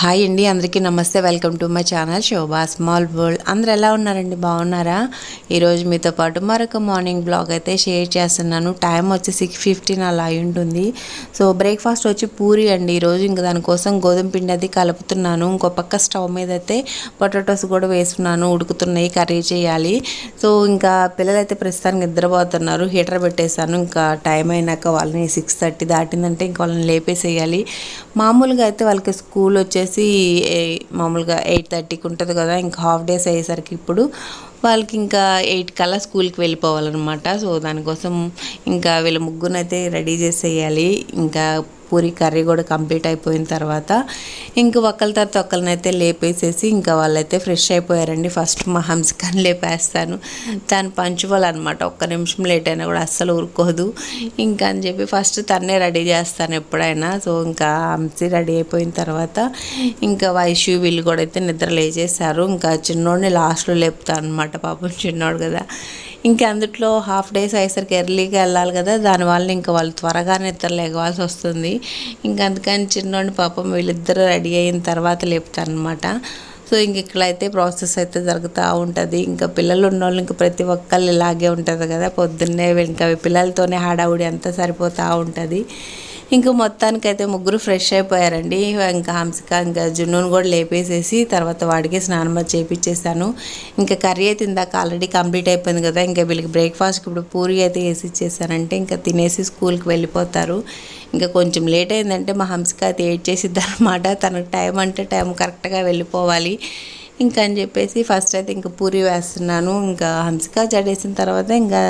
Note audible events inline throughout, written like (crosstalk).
Hi అండి అందరికీ నమస్తే. Welcome to my channel Shobha small world అందరు ఎలా ఉన్నారండి? బాగున్నారా? ఈరోజు మీతో పాటు మరొక మార్నింగ్ బ్లాగ్ అయితే షేర్ చేస్తున్నాను. టైం వచ్చి సిక్స్ ఫిఫ్టీన్ అలా అయి ఉంటుంది. సో బ్రేక్ఫాస్ట్ వచ్చి పూరి అండి. ఈరోజు ఇంకా దానికోసం గోధుమ పిండి అది కలుపుతున్నాను. ఇంకో పక్క స్టవ్ మీద అయితే పొటాటోస్ కూడా వేసుకున్నాను ఉడుకుతున్నాయి కర్రీ చేయాలి. సో ఇంకా పిల్లలైతే ప్రస్తుతానికి నిద్రపోతున్నారు. హీటర్ పెట్టేశాను. ఇంకా టైం అయినాక వాళ్ళని సిక్స్ థర్టీ దాటిందంటే ఇంకా వాళ్ళని లేపేసేయాలి. మామూలుగా అయితే వాళ్ళకి స్కూల్ వచ్చే వచ్చేసి మామూలుగా ఎయిట్ థర్టీకి ఉంటుంది కదా ఇంకా హాఫ్ డేస్ అయ్యేసరికి ఇప్పుడు వాళ్ళకి ఇంకా ఎయిట్ కల్లా స్కూల్కి వెళ్ళిపోవాలన్నమాట. సో దానికోసం ఇంకా వీళ్ళ ముగ్గునైతే రెడీ చేసేయాలి. ఇంకా పూరి కర్రీ కూడా కంప్లీట్ అయిపోయిన తర్వాత ఇంక ఒకళ్ళ తర్వాత ఒకరినైతే లేపేసేసి ఇంకా వాళ్ళైతే ఫ్రెష్ అయిపోయారండి. ఫస్ట్ మా హంసకాన్ని లేపేస్తాను. తను పంచుకోవాలన్నమాట. అనమాట ఒక్క నిమిషం లేట్ అయినా కూడా అస్సలు ఊరుకోదు. ఇంకా అని చెప్పి ఫస్ట్ తన్నే రెడీ చేస్తాను ఎప్పుడైనా. సో ఇంకా హంసి రెడీ అయిపోయిన తర్వాత ఇంకా వైశ్యూ వీళ్ళు కూడా అయితే నిద్ర లేచేశారు. ఇంకా చిన్నోడిని లాస్ట్లో లేపుతాను అనమాట పాపం చిన్నోడు కదా. ఇంకా అందుట్లో హాఫ్ డేస్ అయ్యేసరికి ఎర్లీగా వెళ్ళాలి కదా. దానివల్ల ఇంకా వాళ్ళు త్వరగా నిద్ర లేవాల్సి వస్తుంది. ఇంకా అందుకని చిన్నోడిని పాపం వీళ్ళిద్దరూ రెడీ అయిన తర్వాత లేపుతాను అనమాట సో ఇంక ఇక్కడైతే ప్రాసెస్ అయితే జరుగుతూ ఉంటుంది. ఇంకా పిల్లలు ఉన్నోళ్ళు ఇంకా ప్రతి ఒక్కళ్ళు ఇలాగే ఉంటుంది కదా. పొద్దున్నే ఇంకా పిల్లలతోనే హడావుడి అంతా సరిపోతూ ఉంటుంది. ఇంకా మొత్తానికైతే ముగ్గురు ఫ్రెష్ అయిపోయారండి. ఇంకా హంసిక ఇంకా జున్నును కూడా లేపేసేసి తర్వాత వాడికి స్నానం అది చేపించేసాను ఇంకా కర్రీ అయితే ఇందాక ఆల్రెడీ కంప్లీట్ అయిపోయింది కదా ఇంకా వీళ్ళకి బ్రేక్ఫాస్ట్కి ఇప్పుడు పూరి అయితే వేసి ఇచ్చేసానంటే ఇంకా తినేసి స్కూల్కి వెళ్ళిపోతారు. ఇంకా కొంచెం లేట్ అయిందంటే మా హంసిక అయితే ఏడ్ చేసిద్దనమాట తనకు టైం అంటే టైం కరెక్ట్గా వెళ్ళిపోవాలి. ఇంకా అని చెప్పేసి ఫస్ట్ అయితే ఇంకా పూరి వేస్తున్నాను ఇంకా హంసిక జడేసిన తర్వాత ఇంకా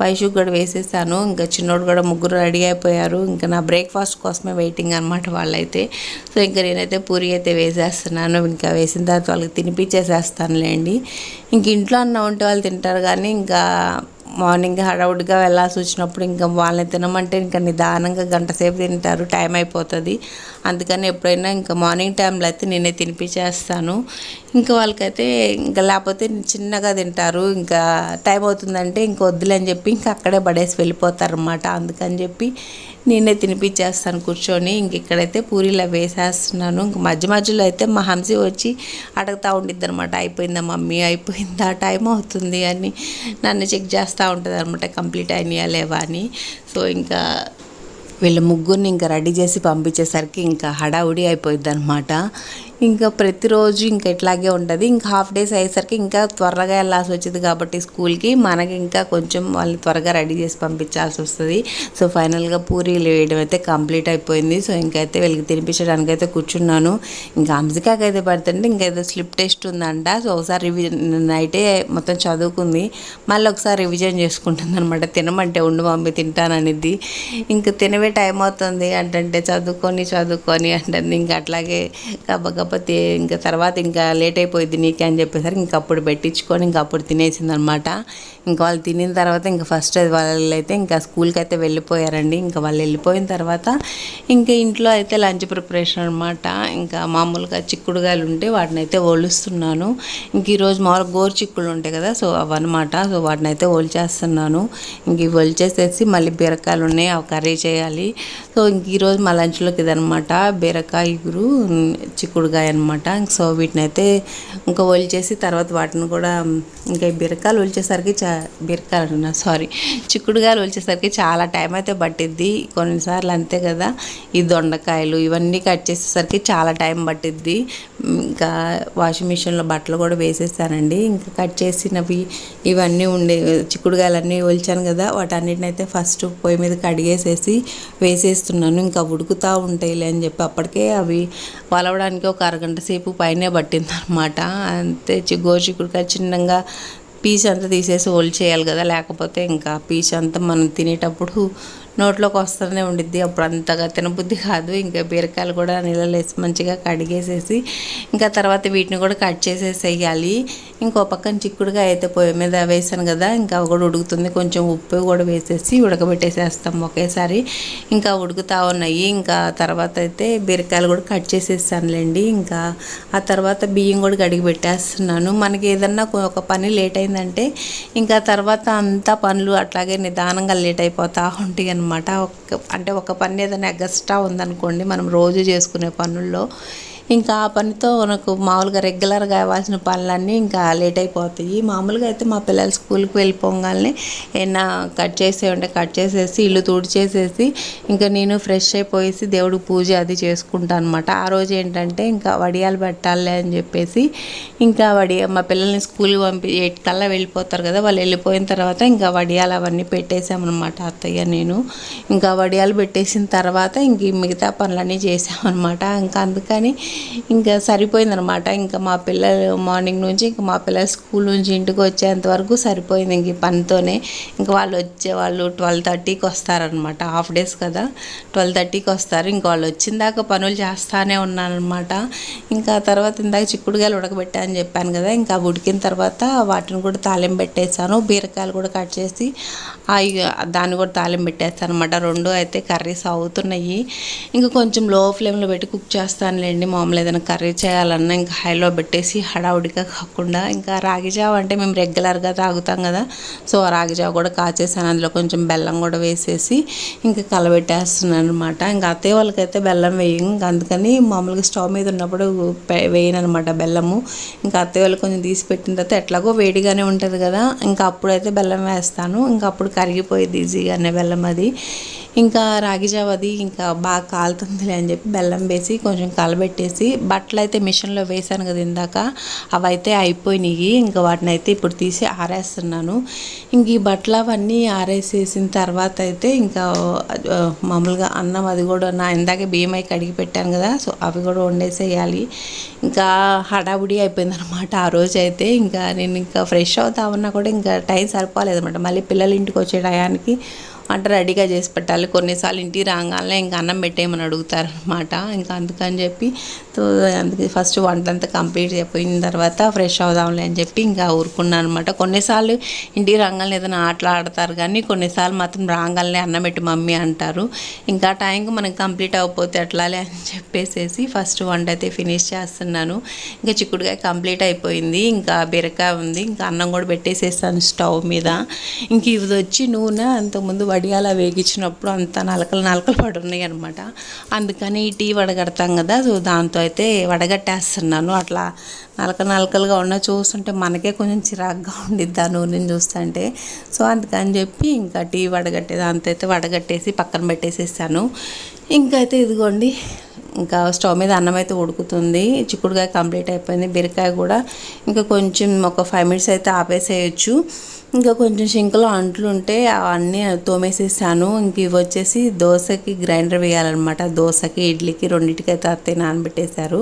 వైషు కూడా వేసేసాను ఇంకా చిన్నోడు కూడా ముగ్గురు రెడీ అయిపోయారు ఇంకా నా బ్రేక్ఫాస్ట్ కోసమే వెయిటింగ్ అనమాట వాళ్ళైతే. సో ఇంకా నేనైతే పూరి అయితే వేసేస్తున్నాను ఇంకా వేసిన తర్వాత వాళ్ళకి తినిపించేసేస్తానులేండి. ఇంక ఇంట్లో అన్న ఉంటే వాళ్ళు తింటారు కానీ ఇంకా మార్నింగ్ హడావుడిగా వెళ్ళాల్సి వచ్చినప్పుడు ఇంకా వాళ్ళని తినమంటే ఇంకా నిదానంగా గంట సేపు తింటారు టైం అయిపోతుంది. అందుకని ఎప్పుడైనా ఇంకా మార్నింగ్ టైంలో అయితే నేనే తినిపించేస్తాను. ఇంకా వాళ్ళకైతే ఇంకా లేకపోతే చిన్నగా తింటారు ఇంకా టైం అవుతుందంటే ఇంక వద్దులే అని చెప్పి ఇంకా అక్కడే పడేసి వెళ్ళిపోతారు అనమాట అందుకని చెప్పి నేనే తినిపించేస్తాను కూర్చొని. ఇంక ఇక్కడైతే పూరీలో వేసేస్తున్నాను. ఇంక మధ్య మధ్యలో అయితే మా హంసి వచ్చి అడుగుతూ ఉండిద్ది అనమాట అయిపోయిందా మమ్మీ? అయిపోయిందా? టైం అవుతుంది అని నన్ను చెక్ చేస్తూ ఉంటుంది అనమాట కంప్లీట్ అయినాయా లేవా అని. సో ఇంకా వీళ్ళ ముగ్గురిని ఇంకా రెడీ చేసి పంపించేసరికి ఇంకా హడావుడి అయిపోయింది అనమాట ఇంకా ప్రతిరోజు ఇంకా ఇట్లాగే ఉంటుంది. ఇంకా హాఫ్ డేస్ అయ్యేసరికి ఇంకా త్వరగా వెళ్ళాల్సి వచ్చింది కాబట్టి స్కూల్కి మనకి ఇంకా కొంచెం వాళ్ళని త్వరగా రెడీ చేసి పంపించాల్సి వస్తుంది. సో ఫైనల్గా పూరీలు వేయడం అయితే కంప్లీట్ అయిపోయింది. సో ఇంకైతే వీళ్ళకి తినిపించడానికి అయితే కూర్చున్నాను. ఇంకా అంజికాకి అయితే పడుతుంటే ఇంకా ఏదో స్లిప్ టెస్ట్ ఉందంట. సో ఒకసారి రివిజన్ నైటే మొత్తం చదువుకుంది. మళ్ళీ ఒకసారి రివిజన్ చేసుకుంటుంది అనమాట తినమంటే ఉండు మమ్మీ తింటాననిద్ది. ఇంకా తినవే టైం అవుతుంది. అంటే చదువుకొని చదువుకొని అంటే ఇంకా అట్లాగే గబగబా కాకపోతే ఇంకా తర్వాత ఇంకా లేట్ అయిపోయింది నీకే అని చెప్పేసరికి ఇంక అప్పుడు పెట్టించుకొని ఇంక అప్పుడు తినేసింది అనమాట ఇంకా వాళ్ళు తినిన తర్వాత ఇంకా ఫస్ట్ వాళ్ళు అయితే ఇంకా స్కూల్కి అయితే వెళ్ళిపోయారండి. ఇంకా వాళ్ళు వెళ్ళిపోయిన తర్వాత ఇంకా ఇంట్లో అయితే లంచ్ ప్రిపరేషన్ అనమాట ఇంకా మామూలుగా చిక్కుడుగాయలు ఉంటే వాటిని అయితే ఒలుస్తున్నాను. ఇంక ఈరోజు మామూలుగా గోరు చిక్కులు ఉంటాయి కదా సో అవన్నమాట. సో వాటిని అయితే ఒలిచేస్తున్నాను. ఇంక ఇవి ఒలిచేసేసి మళ్ళీ బీరకాయలు ఉన్నాయి అవి కర్రీ చేయాలి. సో ఇంక ఈరోజు మా లంచ్లోకి ఇదనమాట బీరకాయ ఇగురు చిక్కుడు చిక్కుడుగాయ అనమాట సో వీటిని అయితే ఇంకా ఒలిచేసి తర్వాత వాటిని కూడా ఇంకా బీరకాయలు ఒలిచేసరికి చా బీరకాయలు అంటున్నా సారీ చిక్కుడుగాయలు ఒలిచేసరికి చాలా టైం అయితే పట్టిద్ది. కొన్నిసార్లు అంతే కదా ఈ దొండకాయలు ఇవన్నీ కట్ చేసేసరికి చాలా టైం పట్టిద్ది. ఇంకా వాషింగ్ మిషన్లో బట్టలు కూడా వేసేసానండి. ఇంకా కట్ చేసినవి ఇవన్నీ ఉండే చిక్కుడుగాయలన్నీ ఒలిచాను కదా వాటన్నిటిని అయితే ఫస్ట్ పొయ్యి మీద కడిగేసేసి వేసేస్తున్నాను. ఇంకా ఉడుకుతూ ఉంటాయిలే అని చెప్పి అప్పటికే అవి వలవడానికి ఒక అరగంట సేపు పైనే పట్టింది అనమాట అంతే చి- గోరు చిన్నగా పీస్ అంతా తీసేసి హోల్డ్ చేయాలి కదా. లేకపోతే ఇంకా పీస్ అంతా మనం తినేటప్పుడు నోట్లోకి వస్తూనే ఉండిద్ది. అప్పుడు అంతగా తినబుద్ధి కాదు. ఇంకా బీరకాయలు కూడా నీళ్ళలో వేసి మంచిగా కడిగేసేసి ఇంకా తర్వాత వీటిని కూడా కట్ చేసేసి వేయాలి ఇంకో పక్కన చిక్కుడుగా అయితే పొయ్యి మీద వేసాను కదా ఇంకా అవి కూడా ఉడుకుతుంది. కొంచెం ఉప్పు కూడా వేసేసి ఉడకబెట్టేసేస్తాం ఒకేసారి. ఇంకా ఉడుకుతా ఉన్నాయి. ఇంకా తర్వాత అయితే బీరకాయలు కూడా కట్ చేసేసానులేండి ఇంకా ఆ తర్వాత బియ్యం కూడా కడిగి పెట్టేస్తున్నాను. మనకి ఏదన్నా ఒక పని లేట్ అయిందంటే ఇంకా తర్వాత అంతా పనులు అట్లాగే నిదానంగా లేట్ అయిపోతూ ఉంటాయి అనమాట. ఒక అంటే ఒక పని ఏదైనా ఎగస్ట్రా ఉందనుకోండి మనం రోజు చేసుకునే పనుల్లో ఇంకా ఆ పనితో మనకు మామూలుగా రెగ్యులర్గా అవ్వాల్సిన పనులన్నీ ఇంకా లేట్ అయిపోతాయి. మామూలుగా అయితే మా పిల్లలు స్కూల్కి వెళ్ళిపోగానే ఏమైనా కట్ చేసే ఉంటే కట్ చేసేసి ఇల్లు తుడిచేసేసి ఇంకా నేను ఫ్రెష్ అయిపోయేసి దేవుడు పూజ అది చేసుకుంటాను అనమాట ఆ రోజు ఏంటంటే ఇంకా వడియాలు పెట్టాలి అని చెప్పేసి ఇంకా వడి మా పిల్లల్ని స్కూల్కి పంపి ఎయిట్ కల్లా వెళ్ళిపోతారు కదా వాళ్ళు వెళ్ళిపోయిన తర్వాత ఇంకా వడియాలు అవన్నీ పెట్టేసామన్నమాట అత్తయ్య నేను. ఇంకా వడియాలు పెట్టేసిన తర్వాత ఇంక మిగతా పనులన్నీ చేసామన్నమాట ఇంకా అందుకని ఇంకా సరిపోయిందనమాట ఇంకా మా పిల్లలు మార్నింగ్ నుంచి ఇంకా మా పిల్లలు స్కూల్ నుంచి ఇంటికి వచ్చేంత వరకు సరిపోయింది ఇంక ఈ పనితోనే. ఇంకా వాళ్ళు వచ్చే వాళ్ళు ట్వెల్వ్ థర్టీకి వస్తారనమాట హాఫ్ డేస్ కదా. ట్వెల్వ్ థర్టీకి వస్తారు. ఇంకా వాళ్ళు వచ్చిన దాకా పనులు చేస్తానే ఉన్నానమాట ఇంకా తర్వాత ఇందాక చిక్కుడుగాయలు ఉడకబెట్టా అని చెప్పాను కదా. ఇంకా ఉడికిన తర్వాత వాటిని కూడా తాలింపు పెట్టేశాను. బీరకాయలు కూడా కట్ చేసి దాన్ని కూడా తాలింపు పెట్టేస్తాను అనమాట రెండు అయితే కర్రీస్ అవుతున్నాయి. ఇంకా కొంచెం లో ఫ్లేమ్లో పెట్టి కుక్ చేస్తానులేండి మామూలు ఏదైనా కర్రీ చేయాలన్నా ఇంకా హైలో పెట్టేసి హడావుడిగా కాకుండా ఇంకా రాగి జావ అంటే మేము రెగ్యులర్గా తాగుతాం కదా. సో ఆ రాగి జావ కూడా కాచేసాను. అందులో కొంచెం బెల్లం కూడా వేసేసి ఇంకా కలబెట్టేస్తున్నాను అనమాట ఇంకా అత్తయ్య వాళ్ళకైతే బెల్లం వేయం ఇంకా అందుకని మామూలుగా స్టవ్ మీద ఉన్నప్పుడు పె- వేయను అనమాట బెల్లము. ఇంకా అత్తయ్య వాళ్ళు కొంచెం తీసి పెట్టిన తర్వాత ఎట్లాగో వేడిగానే ఉంటుంది కదా. ఇంకా అప్పుడైతే బెల్లం వేస్తాను. ఇంకా అప్పుడు కరిగిపోయేది ఈజీగానే బెల్లం అది. ఇంకా రాగి జావది ఇంకా బాగా కాలుతుందిలే అని చెప్పి బెల్లం వేసి కొంచెం కలబెట్టేసి బట్టలు అయితే మిషన్లో వేసాను కదా ఇందాక. అవైతే అయిపోయినాయి. ఇంకా వాటిని అయితే ఇప్పుడు తీసి ఆరేస్తున్నాను. ఇంక ఈ బట్టలు అవన్నీ ఆరేసేసిన తర్వాత అయితే ఇంకా మామూలుగా అన్నం అది కూడా నా ఇందాకే బియ్యం అయి కడిగి పెట్టాను కదా సో అవి కూడా వండేసేయాలి. ఇంకా హడావుడి అయిపోయింది అనమాట ఆ రోజు అయితే. ఇంకా నేను ఇంకా ఫ్రెష్ అవుతా ఉన్నా కూడా ఇంకా టైం సరిపోలేదు అనమాట మళ్ళీ పిల్లలు ఇంటికి వచ్చే టయానికి వంట రెడీగా చేసి పెట్టాలి. కొన్నిసార్లు ఇంటికి రాగానే ఇంకా అన్నం పెట్టేయమని అడుగుతారు అనమాట ఇంకా అందుకని చెప్పి అందుకే ఫస్ట్ వంట అంతా కంప్లీట్ అయిపోయిన తర్వాత ఫ్రెష్ అవుదాంలే అని చెప్పి ఇంకా ఊరుకున్నాను అనమాట కొన్నిసార్లు ఇంటికి రాగానే ఏదైనా ఆటలు ఆడతారు కానీ కొన్నిసార్లు మాత్రం రాగానే అన్నం పెట్టి మమ్మీ అంటారు. ఇంకా టైంకి మనకి కంప్లీట్ అవ్వకపోతే ఎట్లాలే అని చెప్పేసేసి ఫస్ట్ వంట అయితే ఫినిష్ చేస్తున్నాను. ఇంకా చిక్కుడుకాయ కంప్లీట్ అయిపోయింది. ఇంకా బీరకాయ ఉంది. ఇంకా అన్నం కూడా పెట్టేసేసాను స్టవ్ మీద. ఇంక ఇది వచ్చి నూనె అంతకుముందు వడియాల వేగించినప్పుడు అంత నలకలు నలకలు పడి ఉన్నాయి అనమాట అందుకని టీ వడగడతాం కదా సో దాంతో అయితే వడగట్టేస్తున్నాను. అట్లా నలక నలకలుగా ఉన్న చూస్తుంటే మనకే కొంచెం చిరాగ్గా ఉండిద్ది ఆ నూనెని చూస్తుంటే. సో అందుకని చెప్పి ఇంకా టీ వడగట్టే దాంతో అయితే వడగట్టేసి పక్కన పెట్టేసేసాను. అయితే ఇదిగోండి ఇంకా స్టవ్ మీద అన్నం అయితే ఉడుకుతుంది. చిక్కుడుకాయ కంప్లీట్ అయిపోయింది బీరకాయ కూడా. ఇంకా కొంచెం ఒక ఫైవ్ మినిట్స్ అయితే ఆపేసేయచ్చు. ఇంకా కొంచెం షింకులో అంట్లు ఉంటే అవన్నీ తోమేసేసాను. ఇంక ఇవి వచ్చేసి దోశకి గ్రైండర్ వేయాలన్నమాట. దోశకి ఇడ్లీకి రెండింటికి అయితే అత్తయ్య నానబెట్టేశారు.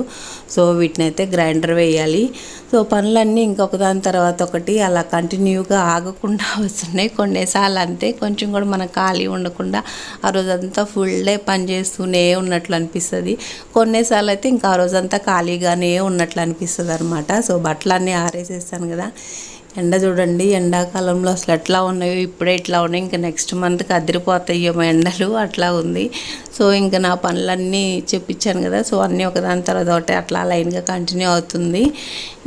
సో వీటిని అయితే గ్రైండర్ వేయాలి. సో పనులన్నీ ఇంకొక దాని తర్వాత ఒకటి అలా కంటిన్యూగా ఆగకుండా (laughs) వస్తున్నాయి. కొన్నిసార్లు అంతే. కొంచెం కూడా మనకు ఖాళీ ఉండకుండా ఆ రోజంతా ఫుల్ డే పని చేస్తూనే ఉన్నట్లు అనిపిస్తుంది. కొన్నిసార్లు అయితే ఇంకా ఆ రోజంతా ఖాళీగానే ఉన్నట్లు అనిపిస్తుంది అనమాట సో బట్టలన్నీ ఆరేసేస్తాను కదా. ఎండ చూడండి ఎండాకాలంలో అసలు ఎట్లా ఉన్నాయో ఇప్పుడే ఇట్లా ఉన్నాయి. ఇంకా నెక్స్ట్ మంత్కి అదిరిపోతాయేమో ఎండలు అట్లా ఉంది. సో ఇంకా నా పనులన్నీ చెప్పించాను కదా సో అన్నీ ఒకదాని తర్వాత ఒకటి అట్లా లైన్గా కంటిన్యూ అవుతుంది.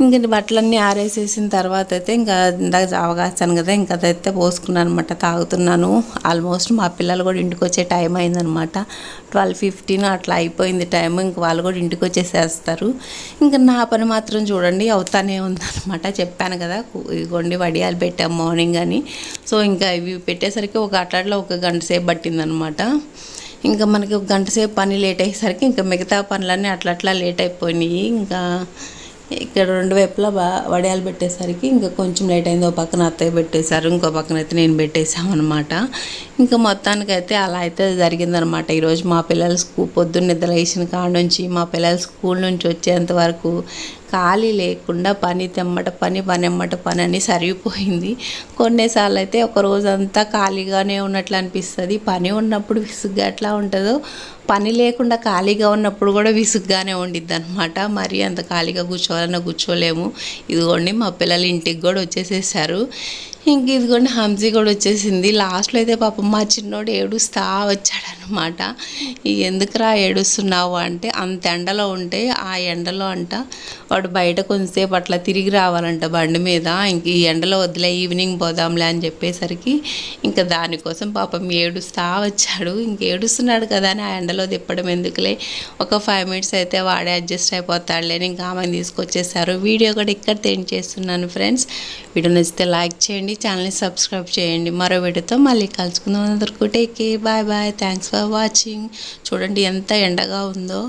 ఇంకా బట్టలన్నీ ఆరేసేసిన తర్వాత అయితే ఇంకా ఇందాక అవగాస్తాను కదా ఇంకా అదైతే పోసుకున్నాను అనమాట తాగుతున్నాను. ఆల్మోస్ట్ మా పిల్లలు కూడా ఇంటికి వచ్చే టైం అయిందనమాట ట్వెల్వ్ ఫిఫ్టీన్ అట్లా అయిపోయింది టైం ఇంక వాళ్ళు కూడా ఇంటికి వచ్చేసేస్తారు. ఇంకా నా పని మాత్రం చూడండి అవుతానే ఉందన్నమాట. చెప్పాను కదా ఇదిగోండి వడియాలు పెట్టాం మార్నింగ్ అని. సో ఇంకా ఇవి పెట్టేసరికి ఒక అట్లా ఒక గంట సేపు పట్టిందనమాట. ఇంకా మనకి ఒక గంట సేపు పని లేట్ అయ్యేసరికి ఇంకా మిగతా పనులన్నీ అట్లా అట్లా లేట్ అయిపోయినాయి. ఇంకా ఇక్కడ రెండు వైపులా బా వడియాలు పెట్టేసరికి ఇంకా కొంచెం లేట్ అయింది. ఒక పక్కన అత్తయ్య పెట్టేశారు ఇంకో పక్కన అయితే నేను పెట్టేశామన్నమాట ఇంకా మొత్తానికైతే అలా అయితే జరిగిందనమాట. ఈరోజు మా పిల్లలు స్కూల్ పొద్దున్న నిద్ర వేసిన కాడ నుంచి మా పిల్లలు స్కూల్ నుంచి వచ్చేంత వరకు ఖాళీ లేకుండా పని తెమ్మట పని పని ఎమ్మట పని అని సరిగిపోయింది. కొన్నిసార్లు అయితే ఒక రోజంతా ఖాళీగానే ఉన్నట్లు అనిపిస్తుంది. పని ఉన్నప్పుడు విసుగ్గా ఎట్లా ఉంటుందో పని లేకుండా ఖాళీగా ఉన్నప్పుడు కూడా విసుగ్గానే ఉండిద్ది అనమాట మరి అంత ఖాళీగా కూర్చోవాలన్నా కూర్చోలేము. ఇదిగోండి మా పిల్లలు ఇంటికి కూడా వచ్చేసేసారు. ఇంక ఇదిగోండి హంసీ కూడా వచ్చేసింది. లాస్ట్లో అయితే పాపం మా చిన్నోడు ఏడుస్తా వచ్చాడనమాట ఎందుకురా ఏడుస్తున్నావు అంటే అంత ఎండలో ఉంటే ఆ ఎండలో అంట వాడు బయట కొంతసేపు అట్లా తిరిగి రావాలంట బండి మీద. ఇంక ఈ ఎండలో వదిలే ఈవినింగ్ పోదాంలే అని చెప్పేసరికి ఇంకా దానికోసం పాపం ఏడుస్తా వచ్చాడు. ఇంక ఏడుస్తున్నాడు కదా అని ఆ ఎండలో తిప్పడం ఎందుకులే? ఒక ఫైవ్ మినిట్స్ అయితే వాడే అడ్జస్ట్ అయిపోతాడులే. నేను ఇంకా ఆమెను తీసుకొచ్చేసారు వీడియో కూడా ఇక్కడ తెండ్ చేస్తున్నాను ఫ్రెండ్స్ వీడియో నచ్చితే లైక్ చేయండి ఛానల్ని సబ్స్క్రైబ్ చేయండి. మరో వీడియోతో మళ్ళీ కలుసుకుందాం. అందరికీ take bye bye thanks for watching చూడండి ఎంత ఎండగా ఉందో.